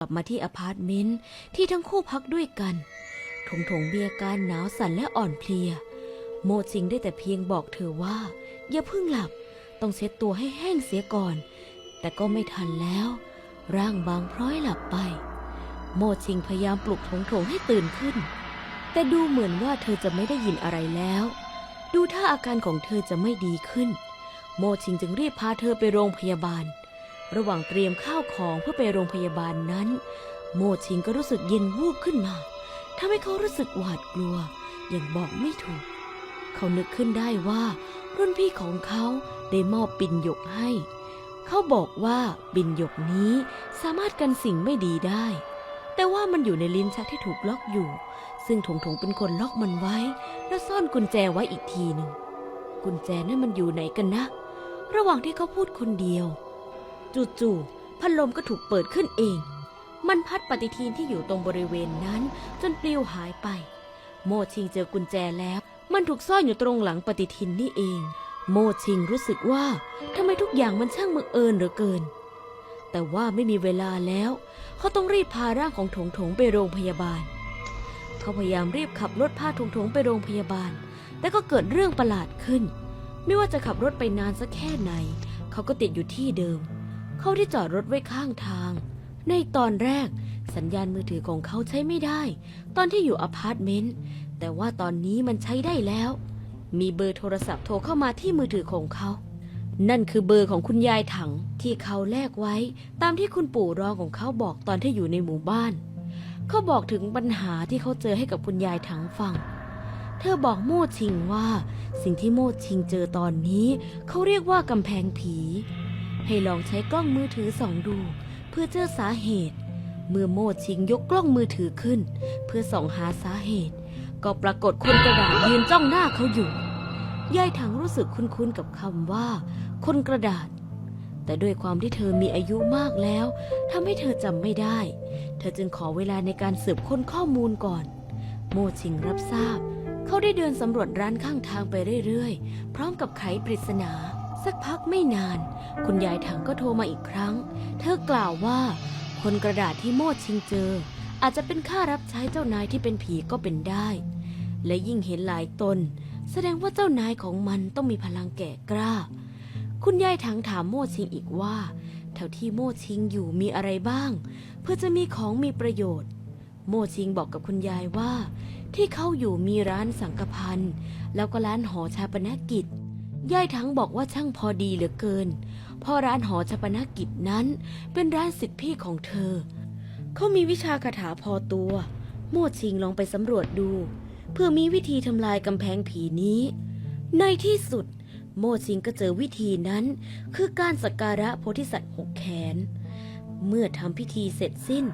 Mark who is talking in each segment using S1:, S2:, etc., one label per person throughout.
S1: กลับมาที่อพาร์ตเมนต์ที่ทั้งคู่พักด้วยกันถงถงเบียร์การหนาวสั่นและอ่อนเพลีย โมจิงได้แต่เพียงบอกเธอว่า อย่าเพิ่งหลับ ต้องเช็ดตัวให้แห้งเสียก่อน แต่ก็ไม่ทันแล้ว ร่างบางพร้อยหลับไป โมจิงพยายามปลุกถงถงให้ตื่นขึ้น แต่ดูเหมือนว่าเธอจะไม่ได้ยินอะไรแล้ว ดูท่าอาการของเธอจะไม่ดีขึ้น โมชิงจึงรีบพาเธอไปโรงพยาบาล ระหว่างเตรียมข้าวของเพื่อไปโรงพยาบาลนั้น โมชิงก็รู้สึกเย็นวูบขึ้นมาทำให้เขารู้สึกหวาดกลัว อย่างบอกไม่ถูก เขานึกขึ้นได้ว่า รุ่นพี่ของเขาได้มอบปิ่นหยกให้ เขาบอกว่าปิ่นหยกนี้สามารถกันสิ่งไม่ดีได้ แต่ว่ามันอยู่ในลิ้นชักที่ถูกล็อกอยู่ ซึ่งถงถงเป็นคนล็อกมันไว้ แล้วซ่อนกุญแจไว้อีกทีหนึ่งกุญแจนั่นมันอยู่ไหนกันนะ ระหว่างที่เขาพูดคนเดียว จู่ๆพัดลมก็ถูกเปิดขึ้นเอง มันพัดปฏิทินที่อยู่ตรงบริเวณนั้น จนปลิวหายไป โมชิงเจอกุญแจแล้ว มันถูกซ่อนอยู่ตรงหลังปฏิทินนี่เอง โมชิงรู้สึกว่าทำไมทุกอย่างมันช่างบังเอิญเหลือเกิน แต่ว่าไม่มีเวลาแล้ว เขาต้องรีบพาร่างของถงถงไปโรงพยาบาล เขาพยายามรีบขับรถพาถงถงไปโรงพยาบาล แต่ก็เกิดเรื่องประหลาดขึ้น ไม่ว่าจะขับรถไปนานสักแค่ไหน เขาก็ติดอยู่ที่เดิม เขาได้จอดรถไว้ข้างทาง ในตอนแรก สัญญาณมือถือของเขาใช้ไม่ได้ ตอนที่อยู่อพาร์ตเมนต์แต่ว่าตอนนี้มันใช้ได้แล้ว มีเบอร์โทรศัพท์โทรเข้ามาที่มือถือของเขา นั่นคือเบอร์ของคุณยายถังที่เขาแลกไว้ ตามที่คุณปู่รองของเขาบอกตอนที่อยู่ในหมู่บ้าน เขาบอกถึงปัญหาที่เขาเจอให้กับคุณยายถังฟังเธอบอกโม่ชิงว่า สิ่งที่โม่ชิงเจอตอนนี้ เขาเรียกว่ากำแพงผี ให้ลองใช้กล้องมือถือส่องดู เพื่อเจอสาเหตุ เมื่อโมชิงยกกล้องมือถือขึ้น เพื่อส่องหาสาเหตุ ก็ปรากฏคนกระดาษยืนจ้องหน้าเขาอยู่ยายถังรู้สึกคุ้นๆกับคำว่า คนกระดาษ แต่ด้วยความที่เธอมีอายุมากแล้วทำให้เธอจำไม่ได้ เธอจึงขอเวลาในการสืบค้นข้อมูลก่อน โมชิงรับทราบ เขาได้เดินสำรวจร้านข้างทางไปเรื่อยๆ พร้อมกับไขปริศนา สักพักไม่นาน คุณยายถังก็โทรมาอีกครั้ง เธอกล่าวว่า คนกระดาษที่โมชิงเจอ อาจจะเป็นข้ารับใช้เจ้านายที่เป็นผีก็เป็นได้ และยิ่งเห็นหลายตน แสดงว่าเจ้านายของมันต้องมีพลังแก่กล้า คุณยายถังถามโมชิงอีกว่าแถวที่โมชิงอยู่มีอะไรบ้าง เพื่อจะมีของมีประโยชน์ โมชิงบอกกับคุณยายว่า ที่เขาอยู่มีร้านสังกพันแล้วก็ร้านหอชาปนกิจ ยายทั้งบอกว่าช่างพอดีเหลือเกินพ่อร้านหอชาปนกิจนั้นเป็นร้านสิทธิพี่ของเธอ เขามีวิชาคาถาพอตัว โมดชิงลองไปสำรวจดู เพื่อมีวิธีทำลายกำแพงผีนี้ ในที่สุด โมชิงก็เจอวิธีนั้น คือการสักการะโพธิสัตว์หกแขน เมื่อทำพิธีเสร็จสิ้น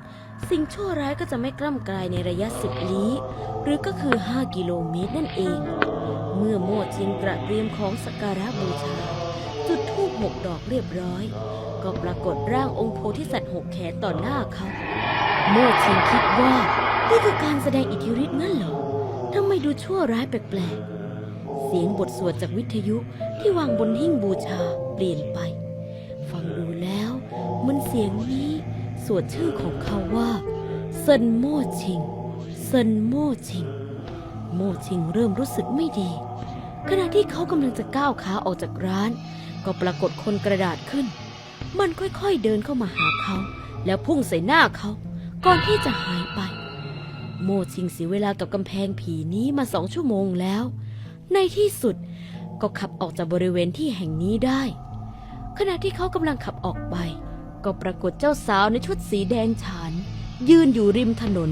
S1: สิ่งชั่วร้ายก็จะไม่กล้ำกลายในระยะสิบลี้ หรือก็คือ 5 กิโลเมตรนั่นเอง เมื่อโมชิงตระเตรียมของสักการะบูชา จุดธูปหกดอกเรียบร้อย ก็ปรากฏร่างองค์โพธิสัตว์หกแขนต่อหน้าเขา โมชิงคิดว่า นี่คือการแสดงอิทธิฤทธิ์งั้นเหรอทำไมดูชั่วร้ายแปลกๆเสียงบทสวดจากวิทยุที่วางบนหิ้งบูชาเปลี่ยนไป เสียงนี้สวดชื่อของเขาว่าเซินโม่ชิงเซินโม่ชิง โม่ชิงเริ่มรู้สึกไม่ดี ขณะที่เขากำลังจะก้าวขาออกจากร้าน ก็ปรากฏคนกระดาษขึ้น มันค่อยๆเดินเข้ามาหาเขา แล้วพุ่งใส่หน้าเขา ก่อนที่จะหายไป โมชิงเสียเวลากับกำแพงผีนี้มาสองชั่วโมงแล้ว ในที่สุดก็ขับออกจากบริเวณที่แห่งนี้ได้ ขณะที่เขากำลังขับออกไป ก็ปรากฏเจ้าสาวในชุดสีแดงฉาน ยืนอยู่ริมถนน